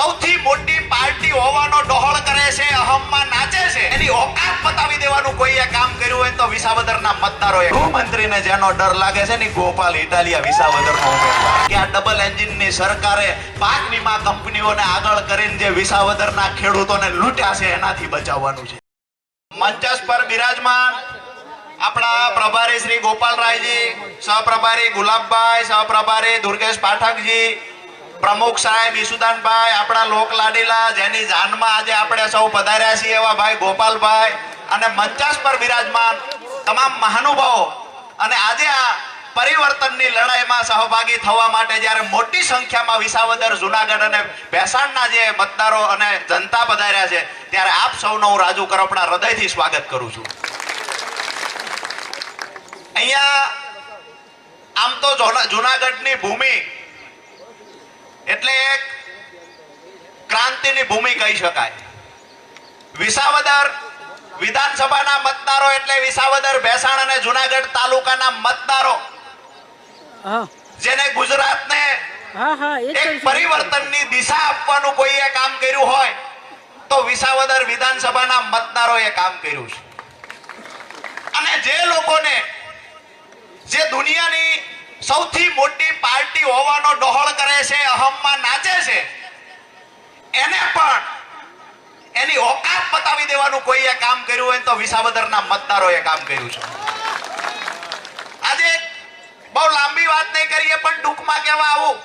સૌથી મોટી પાર્ટી હોવાનો ડહોળ કરે છે, અહમમાં નાચે છે. એની ઓકાત બતાવી દેવાનું કોઈએ કામ કર્યું હોય તો વિસાવદરના મતદારોએ ગૃહમંત્રીને જેનો ડર લાગે છે ને ગોપાલ ઇટાલિયા વિસાવદરનો કે આ ડબલ એન્જિનની સરકારે પાક વીમા કંપનીઓને આગળ કરીને જે વિસાવદરના ખેડૂતોને લૂંટ્યા છે, એનાથી બચાવવાનું છે. મંચસ પર બિરાજમાન આપણા પ્રભારી શ્રી ગોપાલરાયજી, સહપ્રભારી ગુલાબભાઈ, સહપ્રભારી દુર્ગેશ પાઠકજી પ્રમુખ સાહેબ ઈસુદાનભાઈ, આપણા લોક લાડીલા જેની જાનમાં આજે આપણે સૌ પધાર્યા છીએ એવા ભાઈ ગોપાલભાઈ અને મંચાસ પર બિરાજમાન તમામ મહાનુભાવો. અને આજે આ પરિવર્તનની લડાઈમાં સહભાગી થવા માટે જ્યારે મોટી સંખ્યામાં વિસાવદર, જુનાગઢ અને ભેસાણના જે મતદારો અને જનતા પધાર્યા છે, ત્યારે આપ સૌનો હું રાજુ કરપડા હૃદયથી સ્વાગત કરું છું. અહીંયા આમ તો જોના- જુનાગઢની ભૂમિ એટલે એક ક્રાંતિની ભૂમિ કહી શકાય. વિસાવદર વિધાનસભાના મતદારો એટલે વિસાવદર ભેસાણ અને જુનાગઢ તાલુકાના મતદારો. જેને ગુજરાતને એક. પરિવર્તનની દિશા આપવાનું કોઈએ કામ કર્યું હોય તો વિસાવદર વિધાનસભાના મતદારોએ કામ કર્યું છે. અને જે લોકોને જે દુનિયાની સૌથી મોટી પાર્ટી હોવાનો ડહોળ કરે છે, અહમમાં નાચે છે. એને પણ એની ઓકાત બતાવી દેવાનું કોઈએ કામ કર્યું હોય તો વિસાવદરના મતદારોએ કામ કર્યું છે. આજે બહુ લાંબી વાત નહીં કરીએ, પણ ટૂંકમાં કહેવા આવું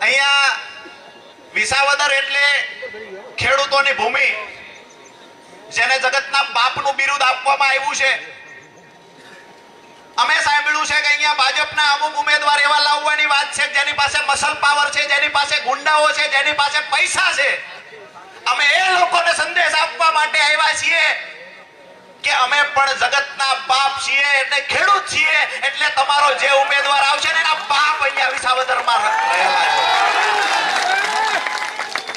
અહીંયા વિસાવદર એટલે ખેડૂતોની ભૂમિ, જેને જગતના બાપનું બિરુદ આપવામાં આવ્યું છે. અમે સાંભળ્યું છે કે અહીંયા ભાજપના અમુક ઉમેદવાર એવા લાવવાની વાત છે, જેની પાસે મસલ પાવર છે, જેની પાસે ગુંડાઓ છે, જેની પાસે પૈસા છે. અમે એ લોકોને સંદેશ આપવા માટે આવ્યા છીએ કે અમે પણ જગતના બાપ છીએ એટલે ખેડૂત છીએ, એટલે તમારો જે ઉમેદવાર આવશે ને એના બાપ અહીંયા વિસાવદરમાં રહેલા છે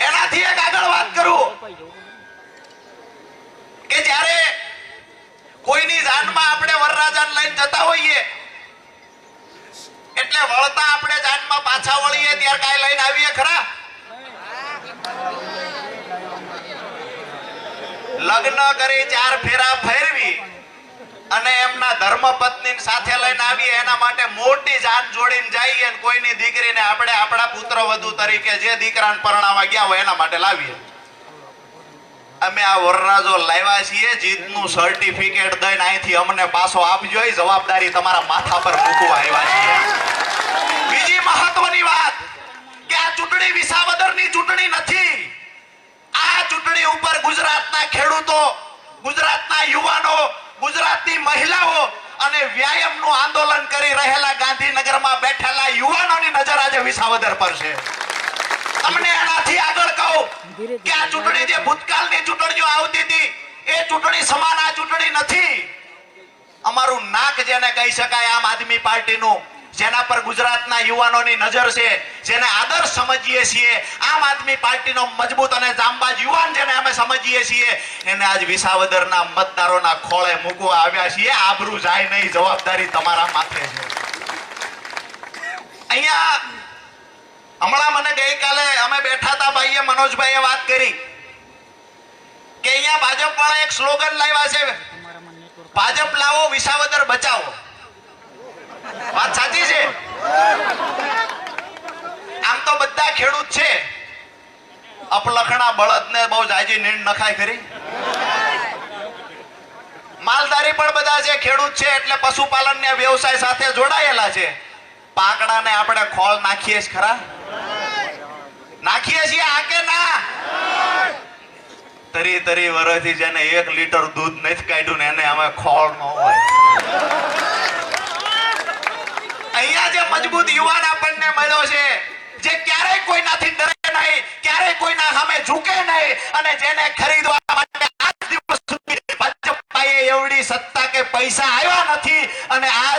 એનાથી એક આગળ વાત કરું કે જ્યારે કોઈની જાનમાં આપણે વરરાજાને લઈને જતા હોઈએ, એટલે વળતા આપણે જાનમાં પાછા વળીએ ત્યારે કાંઈ લઈને આવીએ ખરા? લગ્ન કરી ચાર ફેરા ફેરવી અને એમના ધર્મપત્ની સાથે લઈને આવીએ, એના માટે મોટી જાન જોડીને જઈએ કોઈની દીકરીને આપણે આપણા પુત્ર વધુ તરીકે જે દીકરાને પરણાવા ગયા હોય એના માટે લાવીએ. અમે આ વરરાજો લાવ્યા છીએ, જીતનું સર્ટિફિકેટ દઈને અહીંથી અમને પાછો આપજો જવાબદારી તમારા માથા પર મૂકવા આવ્યા છીએ. બીજી મહત્વની વાત કે આ ચૂંટણી વિસાવદરની ચૂંટણી નથી. આ ચૂંટણી ઉપર ગુજરાતના ખેડૂતો, ગુજરાતના યુવાનો, ગુજરાતની મહિલાઓ અને વ્યાયામનું આંદોલન કરી રહેલા ગાંધીનગરમાં બેઠેલા યુવાનોની નજર આજે વિસાવદર પર છે. તમને એનાથી આગળ કહું કે આ ચૂંટણી જે ભૂતકાળની ચૂંટણીઓ આવતી હતી એ ચૂંટણી સમાન આ ચૂંટણી નથી. અમારું નાક જેને કહી શકાય આમ આદમી પાર્ટીનું જેના પર ગુજરાતના યુવાનોની નજર છે જેને આદર્શ સમજીએ છીએ આમ આદમી પાર્ટીનો મજબૂત અને જામબાજ યુવાન જેને અમે સમજીએ છીએ એને આજ વિસાવદરના મતદારોના ખોળે મૂકવા આવ્યા છીએ. આબરૂ જાય નહીં જવાબદારી તમારા માથે છે. અહીંયા હમણાં મને ગઈકાલે અમે બેઠા હતા ભાઈએ મનોજભાઈએ વાત કરી કે અહીંયા ભાજપ વાળા એક સ્લોગન લાવ્યા છે. ભાજપ લાવો, વિસાવદર બચાવો. વાત સાચી છે? આમ તો બધા ખેડૂત છે. અપલખણા બળદને બહુ જાજી નીંદ નખાય ખરી. માલધારી પણ બધા છે ખેડૂત છે એટલે પશુપાલન ને વ્યવસાય સાથે જોડાયેલા છે. પાકડાને આપણે ખોળ નાખીએ જ ખરા. નાખીએ છીએ આ કે ના? તરી તરી વર્ષથી જેને એક લીટર દૂધ નથી કાઢ્યું ને એને અમે ખોળ ન હોય. અહીંયા જે મજબૂત યુવાન આપણને મળ્યો છે, જે ક્યારેય કોઈનાથી ડરે નહીં, ક્યારેય કોઈના સામે ઝૂકે નહીં અને જેને ખરીદવા માટે આજ દિવસ સુધી ભાજપ પાસે એવડી સત્તા કે પૈસા આવ્યા નથી અને પણ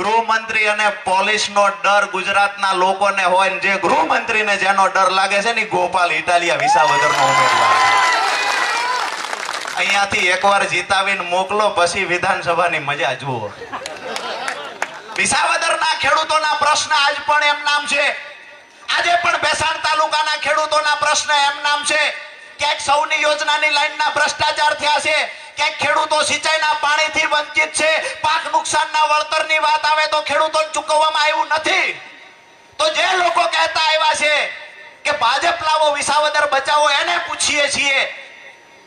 ગૃહમંત્રી અને પોલીસનો ડર ગુજરાતના લોકોને હોય ને જે ગૃહમંત્રીને જેનો ડર લાગે છે ને ગોપાલ ઇટાલિયા વિસાવદરનો ઉમેદવાર અહીંયાથી એકવાર જીતાવીને મોકલો, પછી વિધાનસભાની મજા જુઓ. વિસાવદરના ખેડૂતોના પ્રશ્ન આજ પણ એમ નામ છે. આજે પણ ભેસાણ તાલુકાના ખેડૂતોના પ્રશ્ન એમ નામ છે. ક્યાંક સૌની યોજનાની લાઈનના ભ્રષ્ટાચાર થયા છે. ક્યાંક ખેડૂતો સિંચાઈના પાણીથી વંચિત છે. પાક નુકસાનના વળતરની વાત આવે તો ખેડૂતોને ચૂકવવામાં આવ્યું નથી. તો જે લોકો કહેતા આવ્યા છે કે ભાજપ લાવો, વિસાવદર બચાવો, એને પૂછીએ છીએ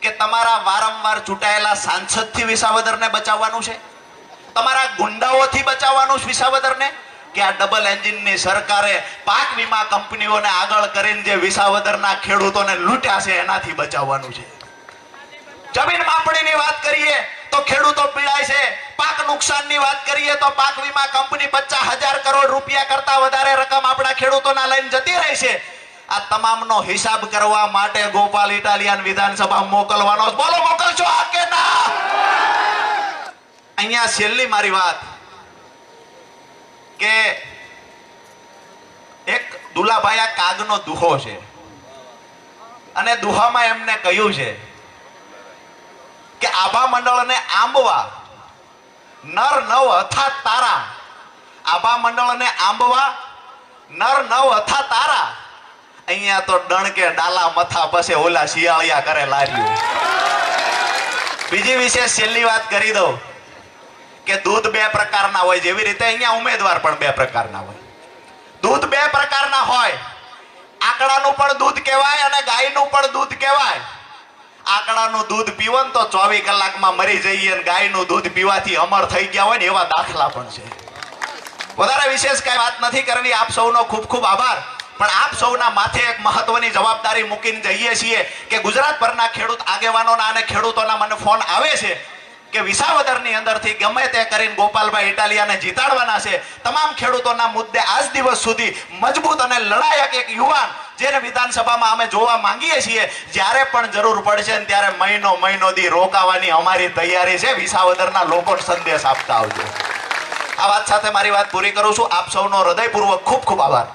કે તમારા વારંવાર ચૂંટાયેલા સાંસદથી વિસાવદરને બચાવવાનું છે? તમારા ગુંડાઓથી બચાવવાનું છે વિસાવદરને? કે આ ડબલ એન્જિનની સરકારે પાક વીમા કંપનીઓને આગળ કરીને જે વિસાવદરના ખેડૂતોને લૂંટ્યા છે, એનાથી બચાવવાનું છે? જમીન માપણીની વાત કરીએ તો ખેડૂતો પીડાય છે. પાક નુકસાનની વાત કરીએ તો પાક વીમા કંપની પચાસ હજાર કરોડ રૂપિયા કરતા વધારે રકમ આપણા ખેડૂતોના લઈને જતી રહી છે. આ તમામનો હિસાબ કરવા માટે ગોપાલ ઇટાલિયન વિધાનસભા મોકલવાનો. બોલો, મોકલશો આ કે ના? અહીંયા છેલ્લી મારી વાત કે એક દુલાભાઈ કાગનો દુહો છે. અને દુહામાં એમને કહ્યું છે કે આભા મંડળને આંબવા. નર નવ અથા તારા. આભા મંડળને આંબવા. નર નવ અથા તારા. અહીંયા તો ડણકે ડાલા મથા પછી ઓલા શિયાળિયા કરે લાર્યું. બીજી વિશેષ છેલ્લી વાત કરી દઉં કે દૂધ બે પ્રકારના હોય, જેવી રીતે અહીંયા ઉમેદવાર પણ બે પ્રકારના હોય. દૂધ બે પ્રકારના હોય. આકડાનું પણ દૂધ કહેવાય અને ગાયનું પણ દૂધ કહેવાય. આકડાનું દૂધ પીવો ને તો ચોવીસ કલાકમાં મરી જઈએ અને ગાયનું દૂધ પીવાથી અમર થઈ ગયા હોય ને એવા દાખલા પણ છે. વધારે વિશેષ કઈ વાત નથી કરવી. આપ સૌનો ખૂબ ખૂબ આભાર. પણ આપ સૌના માથે એક મહત્વની જવાબદારી મૂકીને જઈએ છીએ કે ગુજરાતભરના ખેડૂત આગેવાનોના અને ખેડૂતોના મને ફોન આવે છે કે વિસાવદરની અંદરથી ગમે તે કરીને ગોપાલભાઈ ઇટાલિયાને જીતાડવાના છે. તમામ ખેડૂતોના મુદ્દે આજ દિવસ સુધી મજબૂત અને લડાયક એક યુવાન જેને વિધાનસભામાં અમે જોવા માંગીએ છીએ, જ્યારે પણ જરૂર પડશે ત્યારે મહિનો મહિનો દી રોકાવાની અમારી તૈયારી છે. વિસાવદરના લોકો સંદેશ આપતા આવજો. આ વાત સાથે મારી વાત પૂરી કરું છું. આપ સૌનો હૃદયપૂર્વક ખૂબ ખૂબ આભાર.